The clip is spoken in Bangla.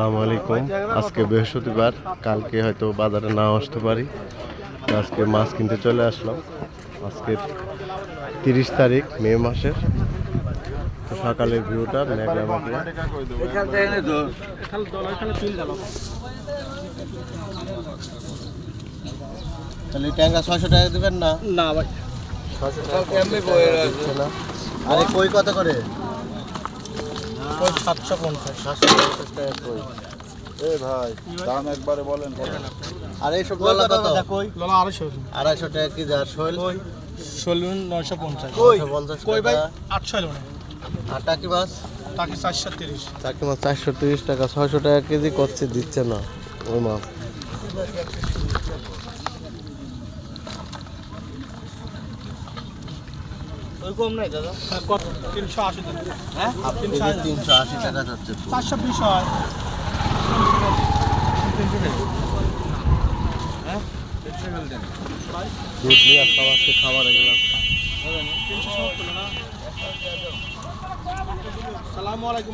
আসসালামু আলাইকুম। আজকে বৃহস্পতিবার কালকে হয়তো বাজারে নাও আসতে পারি। আজকে মাছ কিনতে চলে আসলাম। আজকে তিরিশ তারিখ মে মাসের। সকালের ভিউটা মেঘলা মেঘলা তাহলে ট্যাঙ্গা ছয়শো টাকা দেবেন না? না ভাই। ছয়শো টাকা দিচ্ছে আরে কই কত করে? ওই সাতশো পঞ্চাশ। সাতশো পঞ্চাশ টাকা কই এ ভাই দাম একবারে বলেন আর এইসব গলা কত? কই? লোলা আড়াইশো। আড়াইশো টাকা কেজি আর শৈল? কই? ষোলো নয়শো পঞ্চাশ। পঞ্চাশ কই ভাই? টাকা। আটশো এলো না। আর টাকি মাছ? তাকে চারশো তিরিশ। টাকি মাছ চারশো তিরিশ টাকা ছয়শো টাকা কেজি করছে দিচ্ছে না ওই মাছ। ওই কম নাই দাদা। তিনশো আশি টাকা। হ্যাঁ? তিনশো আশি। টাকা যাচ্ছে চারশো বিশ হয়। দুধ নিয়ে আজকে খাবারে গেলাম সালামু আলাইকুম